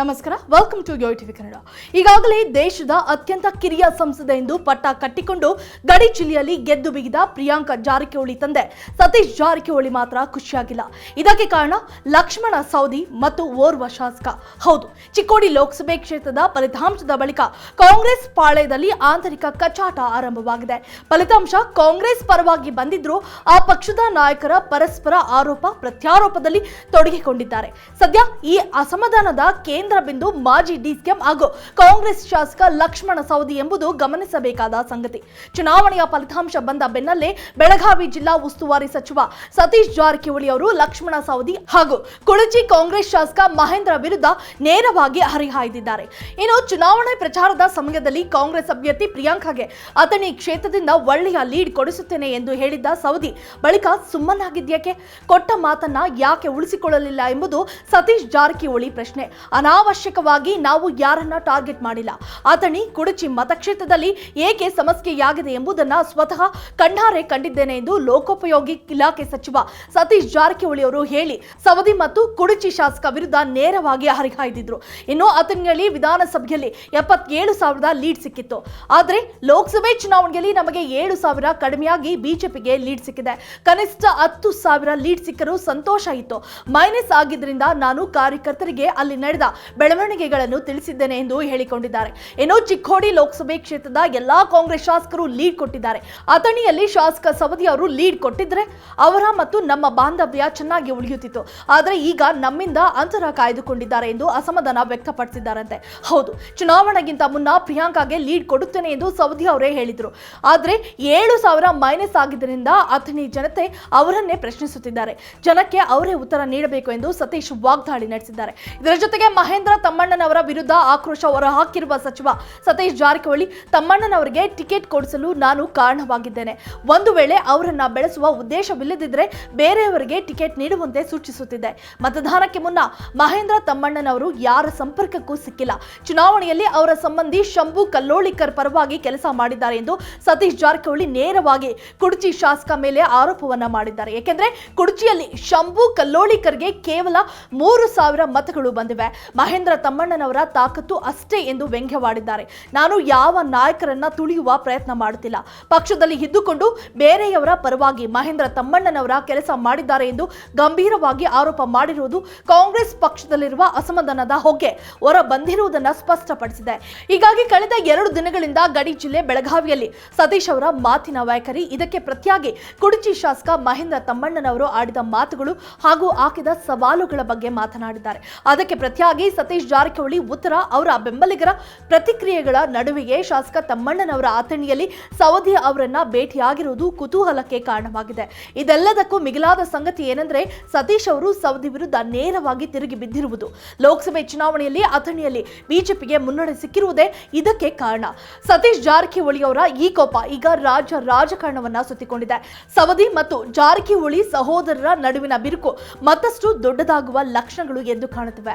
ನಮಸ್ಕಾರ welcome to Yo TV Kannada ಈಗಾಗಲೇ ದೇಶದ ಅತ್ಯಂತ ಕಿರಿಯ ಸಂಸದ ಎಂದು ಪಟ್ಟ ಕಟ್ಟಿಕೊಂಡು ಗಡಿ ಜಿಲ್ಲೆಯಲ್ಲಿ ಗೆದ್ದು ಬಿಗಿದ ಪ್ರಿಯಾಂಕಾ ಜಾರಕಿಹೊಳಿ ತಂದೆ ಸತೀಶ್ ಜಾರಕಿಹೊಳಿ ಮಾತ್ರ ಖುಷಿಯಾಗಿಲ್ಲ. ಇದಕ್ಕೆ ಕಾರಣ ಲಕ್ಷ್ಮಣ ಸೌದಿ ಮತ್ತು ಓರ್ವ ಶಾಸಕ. ಹೌದು, ಚಿಕ್ಕೋಡಿ ಲೋಕಸಭೆ ಕ್ಷೇತ್ರದ ಫಲಿತಾಂಶದ ಬಳಿಕ ಕಾಂಗ್ರೆಸ್ ಪಾಳ್ಯದಲ್ಲಿ ಆಂತರಿಕ ಕಚಾಟ ಆರಂಭವಾಗಿದೆ. ಫಲಿತಾಂಶ ಕಾಂಗ್ರೆಸ್ ಪರವಾಗಿ ಬಂದಿದ್ರೂ ಆ ಪಕ್ಷದ ನಾಯಕರ ಪರಸ್ಪರ ಆರೋಪ ಪ್ರತ್ಯಾರೋಪದಲ್ಲಿ ತೊಡಗಿಕೊಂಡಿದ್ದಾರೆ. ಸದ್ಯ ಈ ಅಸಮಾಧಾನದ ಕೇಂದ್ರ ಬಿಂದು ಮಾಜಿ ಡಿಸಿಎಂ ಹಾಗೂ ಕಾಂಗ್ರೆಸ್ ಶಾಸಕ ಲಕ್ಷ್ಮಣ ಸವದಿ ಎಂಬುದು ಗಮನಿಸಬೇಕಾದ ಸಂಗತಿ. ಚುನಾವಣೆಯ ಫಲಿತಾಂಶ ಬಂದ ಬೆನ್ನಲ್ಲೇ ಬೆಳಗಾವಿ ಜಿಲ್ಲಾ ಉಸ್ತುವಾರಿ ಸಚಿವ ಸತೀಶ್ ಜಾರಕಿಹೊಳಿ ಅವರು ಲಕ್ಷ್ಮಣ ಸವದಿ ಹಾಗೂ ಕುಳಚಿ ಕಾಂಗ್ರೆಸ್ ಶಾಸಕ ಮಹೇಂದ್ರ ವಿರುದ್ಧ ನೇರವಾಗಿ ಹರಿಹಾಯ್ದಿದ್ದಾರೆ. ಇನ್ನು ಚುನಾವಣೆ ಪ್ರಚಾರದ ಸಮಯದಲ್ಲಿ ಕಾಂಗ್ರೆಸ್ ಅಭ್ಯರ್ಥಿ ಪ್ರಿಯಾಂಕಾಗೆ ಅತನಿ ಕ್ಷೇತ್ರದಿಂದ ಒಳ್ಳೆಯ ಲೀಡ್ ಕೊಡಿಸುತ್ತೇನೆ ಎಂದು ಹೇಳಿದ್ದ ಸೌದಿ ಬಳಿಕ ಸುಮ್ಮನಾಗಿದ್ಯಾಕೆ? ಕೊಟ್ಟ ಮಾತನ್ನ ಯಾಕೆ ಉಳಿಸಿಕೊಳ್ಳಲಿಲ್ಲ ಎಂಬುದು ಸತೀಶ್ ಜಾರಕಿಹೊಳಿ ಪ್ರಶ್ನೆ. ಅನಾವಶ್ಯಕವಾಗಿ ನಾವು ಯಾರನ್ನ ಟಾರ್ಗೆಟ್ ಮಾಡಿಲ್ಲ. ಆತನಿ ಕುಡಚಿ ಮತಕ್ಷೇತ್ರದಲ್ಲಿ ಏಕೆ ಸಮಸ್ಯೆಯಾಗಿದೆ ಎಂಬುದನ್ನು ಸ್ವತಃ ಕಣ್ಣಾರೆ ಕಂಡಿದ್ದೇನೆ ಎಂದು ಲೋಕೋಪಯೋಗಿ ಇಲಾಖೆ ಸಚಿವ ಸತೀಶ್ ಜಾರಕಿಹೊಳಿ ಅವರು ಹೇಳಿ, ಸವದಿ ಮತ್ತು ಕುಡಚಿ ಶಾಸಕ ವಿರುದ್ಧ ನೇರವಾಗಿ ಹರಿಹಾಯ್ದಿದ್ರು. ಇನ್ನು ಆತನಿಯಲ್ಲಿ ವಿಧಾನಸಭೆಯಲ್ಲಿ ಎಪ್ಪತ್ತೇಳು ಸಾವಿರದ ಲೀಡ್ ಸಿಕ್ಕಿತ್ತು. ಆದರೆ ಲೋಕಸಭೆ ಚುನಾವಣೆಯಲ್ಲಿ ನಮಗೆ ಏಳು ಸಾವಿರ ಕಡಿಮೆಯಾಗಿ ಬಿಜೆಪಿಗೆ ಲೀಡ್ ಸಿಕ್ಕಿದೆ. ಕನಿಷ್ಠ ಹತ್ತು ಸಾವಿರ ಲೀಡ್ ಸಿಕ್ಕರೂ ಸಂತೋಷ ಇತ್ತು. ಮೈನಸ್ ಆಗಿದ್ರಿಂದ ನಾನು ಕಾರ್ಯಕರ್ತರಿಗೆ ಅಲ್ಲಿ ನಡೆದ ಬೆಳವಣಿಗೆಗಳನ್ನು ತಿಳಿಸಿದ್ದೇನೆ ಎಂದು ಹೇಳಿಕೊಂಡಿದ್ದಾರೆ. ಇನ್ನು ಚಿಕ್ಕೋಡಿ ಲೋಕಸಭೆ ಕ್ಷೇತ್ರದ ಎಲ್ಲಾ ಕಾಂಗ್ರೆಸ್ ಶಾಸಕರು ಲೀಡ್ ಕೊಟ್ಟಿದ್ದಾರೆ. ಅಥಣಿಯಲ್ಲಿ ಶಾಸಕ ಸವದಿ ಅವರು ಲೀಡ್ ಕೊಟ್ಟಿದ್ರೆ ಅವರ ಮತ್ತು ನಮ್ಮ ಬಾಂಧವ್ಯ ಚೆನ್ನಾಗಿ ಉಳಿಯುತ್ತಿತ್ತು. ಆದರೆ ಈಗ ನಮ್ಮಿಂದ ಅಂತರ ಕಾಯ್ದುಕೊಂಡಿದ್ದಾರೆ ಎಂದು ಅಸಮಾಧಾನ ವ್ಯಕ್ತಪಡಿಸಿದ್ದಾರಂತೆ. ಹೌದು, ಚುನಾವಣೆಗಿಂತ ಮುನ್ನ ಪ್ರಿಯಾಂಕಾಗೆ ಲೀಡ್ ಕೊಡುತ್ತೇನೆ ಎಂದು ಸವದಿ ಅವರೇ ಹೇಳಿದರು. ಆದರೆ ಏಳು ಸಾವಿರ ಮೈನಸ್ ಆಗಿದ್ದರಿಂದ ಅಥಣಿ ಜನತೆ ಅವರನ್ನೇ ಪ್ರಶ್ನಿಸುತ್ತಿದ್ದಾರೆ. ಜನಕ್ಕೆ ಅವರೇ ಉತ್ತರ ನೀಡಬೇಕು ಎಂದು ಸತೀಶ್ ವಾಗ್ದಾಳಿ ನಡೆಸಿದ್ದಾರೆ. ಇದರ ಜೊತೆಗೆ ಮಹೇಂದ್ರ ತಮ್ಮಣ್ಣನವರ ವಿರುದ್ಧ ಆಕ್ರೋಶ ಹೊರಹಾಕಿರುವ ಸಚಿವ ಸತೀಶ್ ಜಾರಕಿಹೊಳಿ ತಮ್ಮಣ್ಣನವರಿಗೆ ಟಿಕೆಟ್ ಕೊಡಿಸಲು ನಾನು ಕಾರಣವಾಗಿದ್ದೇನೆ. ಒಂದು ವೇಳೆ ಅವರನ್ನ ಬೆಳೆಸುವ ಉದ್ದೇಶವಿಲ್ಲದಿದ್ದರೆ ಬೇರೆಯವರಿಗೆ ಟಿಕೆಟ್ ನೀಡುವಂತೆ ಸೂಚಿಸುತ್ತಿದೆ. ಮತದಾನಕ್ಕೆ ಮುನ್ನ ಮಹೇಂದ್ರ ತಮ್ಮಣ್ಣನವರು ಯಾರ ಸಂಪರ್ಕಕ್ಕೂ ಸಿಕ್ಕಿಲ್ಲ. ಚುನಾವಣೆಯಲ್ಲಿ ಅವರ ಸಂಬಂಧಿ ಶಂಭು ಕಲ್ಲೋಳಿಕರ್ ಪರವಾಗಿ ಕೆಲಸ ಮಾಡಿದ್ದಾರೆ ಎಂದು ಸತೀಶ್ ಜಾರಕಿಹೊಳಿ ನೇರವಾಗಿ ಕುಡ್ಚಿ ಶಾಸಕ ಮೇಲೆ ಆರೋಪವನ್ನ ಮಾಡಿದ್ದಾರೆ. ಏಕೆಂದರೆ ಕುಡ್ಚಿಯಲ್ಲಿ ಶಂಭು ಕಲ್ಲೋಳಿಕರ್ಗೆ ಕೇವಲ ಮೂರು ಸಾವಿರ ಮತಗಳು ಬಂದಿವೆ. ಮಹೇಂದ್ರ ತಮ್ಮಣ್ಣನವರ ತಾಕತ್ತು ಅಷ್ಟೇ ಎಂದು ವ್ಯಂಗ್ಯವಾಡಿದ್ದಾರೆ. ನಾನು ಯಾವ ನಾಯಕರನ್ನ ತುಳಿಯುವ ಪ್ರಯತ್ನ ಮಾಡುತ್ತಿಲ್ಲ. ಪಕ್ಷದಲ್ಲಿ ಇದ್ದುಕೊಂಡು ಬೇರೆಯವರ ಪರವಾಗಿ ಮಹೇಂದ್ರ ತಮ್ಮಣ್ಣನವರ ಕೆಲಸ ಮಾಡಿದ್ದಾರೆ ಎಂದು ಗಂಭೀರವಾಗಿ ಆರೋಪ ಮಾಡಿರುವುದು ಕಾಂಗ್ರೆಸ್ ಪಕ್ಷದಲ್ಲಿರುವ ಅಸಮಾಧಾನದ ಹೊಗೆ. ಹೊರ ಬಂದಿರುವುದನ್ನು ಸ್ಪಷ್ಟಪಡಿಸಿದೆ. ಹೀಗಾಗಿ ಕಳೆದ ಎರಡು ದಿನಗಳಿಂದ ಗಡಿ ಜಿಲ್ಲೆ ಬೆಳಗಾವಿಯಲ್ಲಿ ಸತೀಶ್ ಅವರ ಮಾತಿನ ವೈಖರಿ. ಇದಕ್ಕೆ ಪ್ರತಿಯಾಗಿ ಕುಡಚಿ ಶಾಸಕ ಮಹೇಂದ್ರ ತಮ್ಮಣ್ಣನವರು ಆಡಿದ ಮಾತುಗಳು ಹಾಗೂ ಹಾಕಿದ ಸವಾಲುಗಳ ಬಗ್ಗೆ ಮಾತನಾಡಿದ್ದಾರೆ. ಅದಕ್ಕೆ ಪ್ರತಿಯಾಗಿ ಸತೀಶ್ ಜಾರಕಿಹೊಳಿ ಉತ್ತರ ಅವರ ಬೆಂಬಲಿಗರ ಪ್ರತಿಕ್ರಿಯೆಗಳ ನಡುವೆಯೇ ಶಾಸಕ ತಮ್ಮಣ್ಣನವರ ಆತಣಿಯಲ್ಲಿ ಸವದಿ ಅವರನ್ನ ಭೇಟಿಯಾಗಿರುವುದು ಕುತೂಹಲಕ್ಕೆ ಕಾರಣವಾಗಿದೆ. ಇದೆಲ್ಲದಕ್ಕೂ ಮಿಗಿಲಾದ ಸಂಗತಿ ಏನಂದ್ರೆ ಸತೀಶ್ ಅವರು ಸವದಿ ವಿರುದ್ಧ ನೇರವಾಗಿ ತಿರುಗಿ ಬಿದ್ದಿರುವುದು. ಲೋಕಸಭೆ ಚುನಾವಣೆಯಲ್ಲಿ ಅಥಣಿಯಲ್ಲಿ ಬಿಜೆಪಿಗೆ ಮುನ್ನಡೆ ಸಿಕ್ಕಿರುವುದೇ ಇದಕ್ಕೆ ಕಾರಣ. ಸತೀಶ್ ಜಾರಕಿಹೊಳಿ ಅವರ ಈ ಕೋಪ ಈಗ ರಾಜ್ಯ ರಾಜಕಾರಣವನ್ನ ಸುತ್ತಿಕೊಂಡಿದೆ. ಸವದಿ ಮತ್ತು ಜಾರಕಿಹೊಳಿ ಸಹೋದರರ ನಡುವಿನ ಬಿರುಕು ಮತ್ತಷ್ಟು ದೊಡ್ಡದಾಗುವ ಲಕ್ಷಣಗಳು ಎಂದು ಕಾಣುತ್ತಿವೆ.